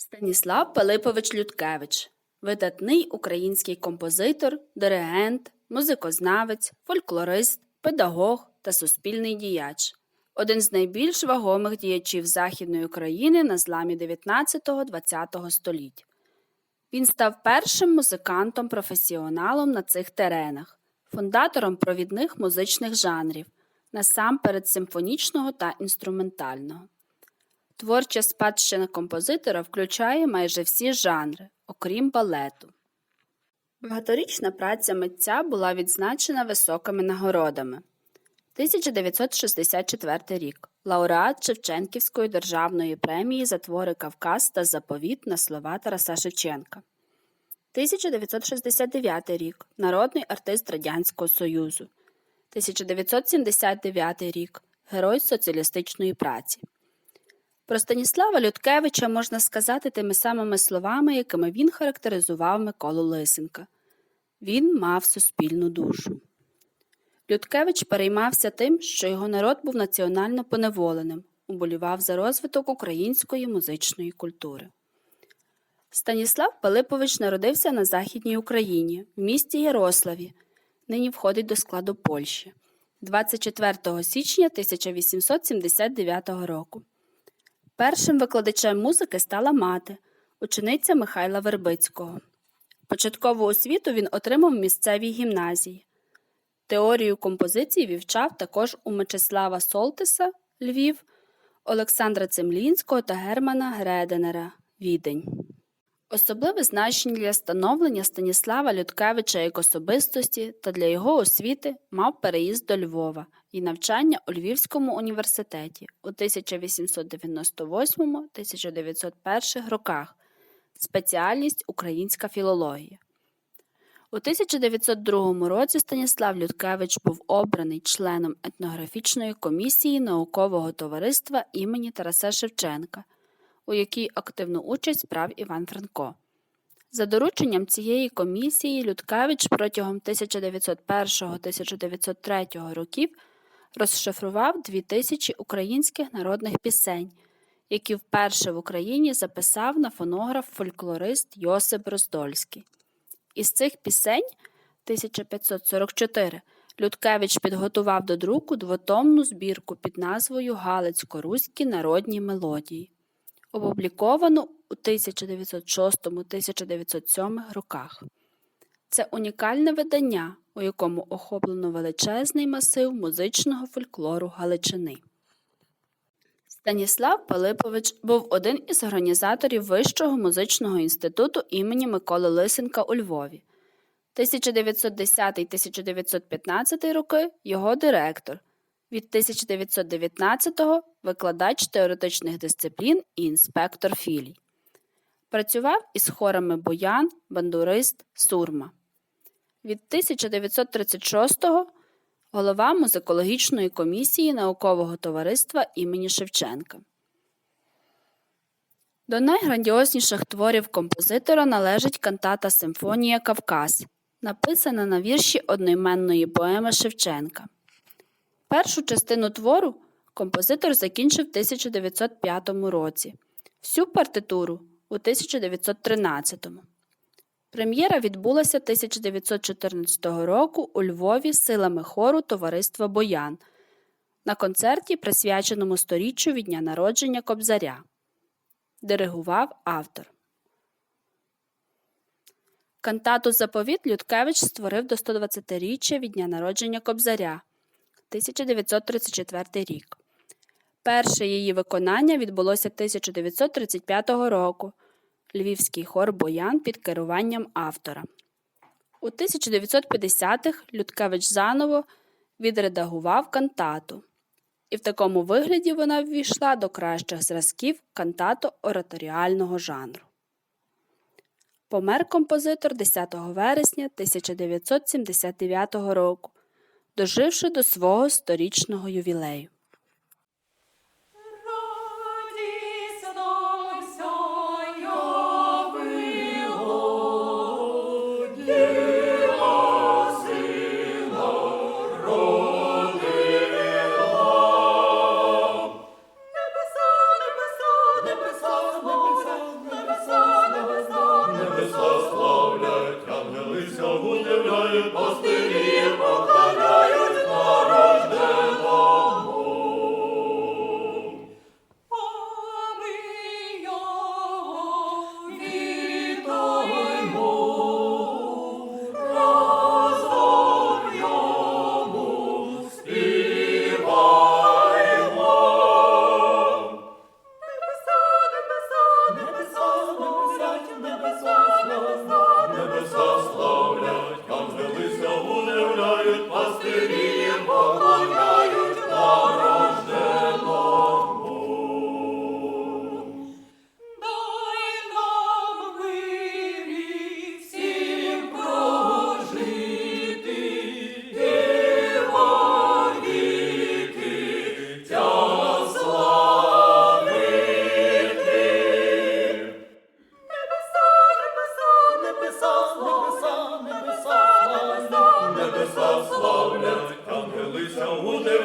Станіслав Пилипович Людкевич видатний український композитор, диригент, музикознавець, фольклорист, педагог та суспільний діяч. Один з найбільш вагомих діячів Західної України на зламі 19-20 століть. Він став першим музикантом-професіоналом на цих теренах, фундатором провідних музичних жанрів, насамперед симфонічного та інструментального. Творча спадщина композитора включає майже всі жанри, окрім балету. Багаторічна праця митця була відзначена високими нагородами. 1964 рік лауреат Шевченківської державної премії за твори Кавказ та заповіт на слова Тараса Шевченка. 1969 рік народний артист Радянського Союзу. 1979 рік Герой соціалістичної праці. Про Станіслава Людкевича можна сказати тими самими словами, якими він характеризував Миколу Лисенка. Він мав суспільну душу. Людкевич переймався тим, що його народ був національно поневоленим, уболівав за розвиток української музичної культури. Станіслав Пилипович народився на Західній Україні, в місті Ярославі, нині входить до складу Польщі, 24 січня 1879 року. Першим викладачем музики стала мати, учениця Михайла Вербицького. Початкову освіту він отримав в місцевій гімназії. Теорію композиції вівчав також у Мечислава Солтиса Львів, Олександра Цемлінського та Германа Греденера Відень. Особливе значення для становлення Станіслава Людкевича як особистості та для його освіти мав переїзд до Львова і навчання у Львівському університеті у 1898-1901 роках, спеціальність українська філологія. У 1902 році Станіслав Людкевич був обраний членом етнографічної комісії наукового товариства імені Тараса Шевченка, у якій активну участь брав Іван Франко. За дорученням цієї комісії Людкевич протягом 1901-1903 років розшифрував 2000 українських народних пісень, які вперше в Україні записав на фонограф фольклорист Йосип Роздольський. Із цих пісень 1544 Людкевич підготував до друку двотомну збірку під назвою Галицько-Руські народні мелодії, опубліковану у 1906-1907 роках. Це унікальне видання, у якому охоплено величезний масив музичного фольклору Галичини. Станіслав Пилипович був один із організаторів Вищого музичного інституту імені Миколи Лисенка у Львові. 1910-1915 роки його директор, від 1919-го викладач теоретичних дисциплін і інспектор філій. Працював із хорами Боян, Бандурист, Сурма. Від 1936-го голова музикологічної комісії наукового товариства імені Шевченка. До найграндіозніших творів композитора належить кантата Симфонія Кавказ, написана на вірші одноіменної поеми Шевченка. Першу частину твору композитор закінчив в 1905 році, всю партитуру у 1913. Прем'єра відбулася 1914 року у Львові силами хору Товариства Боян на концерті, присвяченому сторіччю від дня народження Кобзаря. Диригував автор. Кантату Заповіт Людкевич створив до 120-річчя від дня народження Кобзаря 1934 рік. Перше її виконання відбулося 1935 року. Львівський хор Боян під керуванням автора. У 1950-х Людкевич заново відредагував кантату, і в такому вигляді вона ввійшла до кращих зразків кантато ораторіального жанру. Помер композитор 10 вересня 1979 року, доживши до свого сторічного ювілею.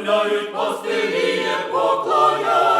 Удивляють пастирі, поклоняють.